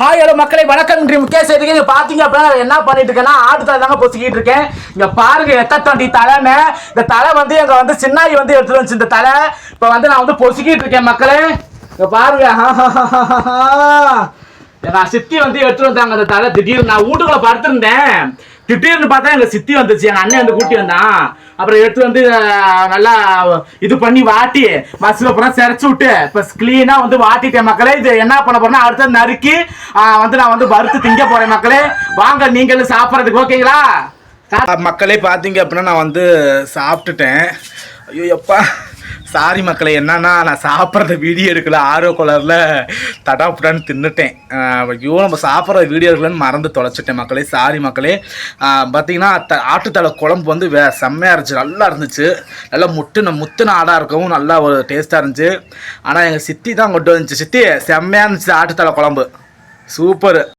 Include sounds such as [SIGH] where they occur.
Hi hello மக்களை வணக்கம் இன்று முக்கிய செய்திக்கு இங்க பார்த்தீங்க அப்படின்னா என்ன பண்ணிட்டு இருக்கேன்னா ஆட்டு தாங்க பொசுக்கிட்டு இருக்கேன். இங்கே பாருங்க எத்த தொண்டி தலைன்னு. இந்த தலை வந்து எங்க வந்து சின்னாயி வந்து எடுத்துட்டு வந்துச்சு இந்த தலை. இப்போ வந்து நான் வந்து பொசுக்கிட்டு இருக்கேன் மக்களே. இங்கே பாருங்க. [LAUGHS] நான் சித்தி வந்து எடுத்துட்டு வந்தாங்க அந்த தலை. திடீர்னு நான் வீட்டுக்குள்ள படுத்திருந்தேன். திடீர்னு பார்த்தா எங்க சித்தி வந்துச்சு எங்க அண்ணன் வந்து கூட்டி வந்தான். அப்புறம் எடுத்து வந்து நல்லா இது பண்ணி வாட்டி பஸ்ல போனா சிறச்சு விட்டு இப்ப கிளீனா வந்து வாட்டிட்டேன் மக்களே. இது என்ன பண்ண போறேன்னா அடுத்தது நறுக்கி வந்து நான் வந்து வறுத்து திங்க போறேன் மக்களே. வாங்க நீங்களும் சாப்பிட்றதுக்கு ஓகேங்களா? மக்களே பார்த்தீங்க அப்படின்னா நான் வந்து சாப்பிட்டுட்டேன். ஐயோ எப்பா. சாரி மக்களை என்னன்னா நான் சாப்பிட்றத வீடியோ எடுக்கல ஆரோ கலரில் தடாப்புடான்னு தின்னுட்டேன். ஐயோ நம்ம சாப்பிட்ற வீடியோ எடுக்கலன்னு மறந்து தொலைச்சிட்டேன் மக்களே சாரி மக்களே. பார்த்தீங்கன்னா த ஆட்டுத்தலை குழம்பு வந்து வே செம்மையாக இருந்துச்சு நல்லா இருந்துச்சு. நல்லா முட்டுன முத்துன ஆடாக இருக்கவும் நல்லா ஒரு டேஸ்ட்டாக இருந்துச்சு. ஆனால் எங்கள் சித்தி தான் கொண்டு வந்துச்சு. சித்தி செம்மையாக இருந்துச்சு ஆட்டுத்தலை குழம்பு. சூப்பர்.